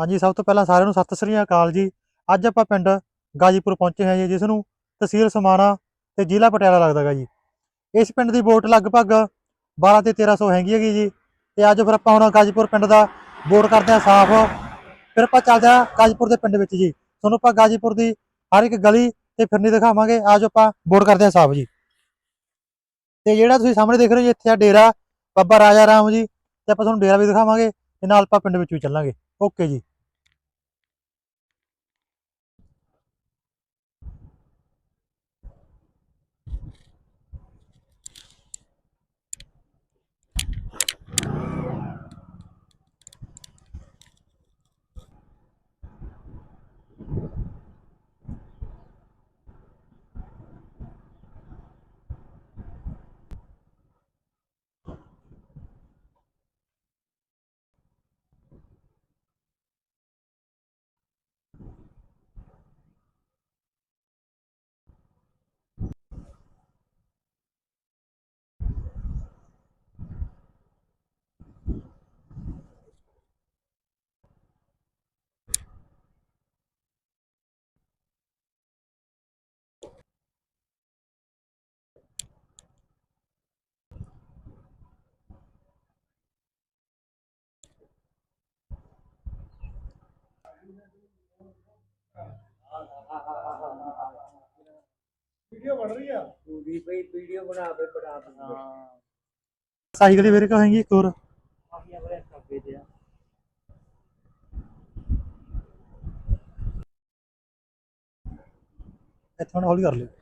ਹਾਂਜੀ, ਸਭ ਤੋਂ ਪਹਿਲਾਂ ਸਾਰਿਆਂ ਨੂੰ ਸਤਿ ਸ੍ਰੀ ਅਕਾਲ ਜੀ। ਅੱਜ ਆਪਾਂ ਪਿੰਡ ਗਾਜੀਪੁਰ ਪਹੁੰਚੇ ਹਾਂ ਜੀ, ਜਿਸ ਨੂੰ ਤਹਿਸੀਲ ਸਮਾਣਾ ਤੇ ਜ਼ਿਲ੍ਹਾ ਪਟਿਆਲਾ ਲੱਗਦਾ ਗਾ ਜੀ। ਇਸ ਪਿੰਡ ਦੀ ਵੋਟ ਲਗਭਗ 12 ਤੇ 1300 ਹੈਗੀ ਹੈਗੀ ਜੀ। ਤੇ ਅੱਜ ਫਿਰ ਆਪਾਂ ਹੁਣ ਗਾਜੀਪੁਰ ਪਿੰਡ ਦਾ ਵੋਟ ਕਰਦੇ ਹਾਂ ਸਾਫ਼। ਫਿਰ ਆਪਾਂ ਚੱਲਦੇ ਹਾਂ ਗਾਜੀਪੁਰ ਦੇ ਪਿੰਡ ਵਿੱਚ ਜੀ। ਤੁਹਾਨੂੰ ਆਪਾਂ ਗਾਜੀਪੁਰ ਦੀ ਹਰ ਇੱਕ ਗਲੀ ਤੇ ਫਿਰਨੀ ਦਿਖਾਵਾਂਗੇ। ਆਜੋ ਆਪਾਂ ਵੋਟ ਕਰਦੇ ਹਾਂ ਸਾਫ਼ ਜੀ। ਤੇ ਜਿਹੜਾ ਤੁਸੀਂ ਸਾਹਮਣੇ ਦੇਖ ਰਹੇ ਹੋ ਜੀ, ਇੱਥੇ ਆ ਡੇਰਾ ਬਾਬਾ ਰਾਜਾ ਰਾਮ ਜੀ। ਤੇ ਆਪਾਂ ਤੁਹਾਨੂੰ ਡੇਰਾ ਵੀ ਦਿਖਾਵਾਂਗੇ ਤੇ ਨਾਲ ਆਪਾਂ ਪਿੰਡ ਵਿੱਚ ਵੀ ਚੱਲਾਂਗੇ। ਓਕੇ ਜੀ। ਵੀਡੀਓ ਬਣ ਰਹੀ ਆ? ਪੂਰੀ ਪਈ ਵੀਡੀਓ ਬਣਾ ਕੇ ਬਣਾ ਦੂੰਗਾ। ਸਾਈ ਗਲੀ ਵੀਰੇ ਕਹਾਂਗੀ ਇੱਕ ਹੋਰ। ਆਹੀ ਆਪਣੇ ਖੱਬੇ ਤੇ ਆ। ਇੱਥੋਂ ਹੌਲੀ ਕਰ ਲਿਓ।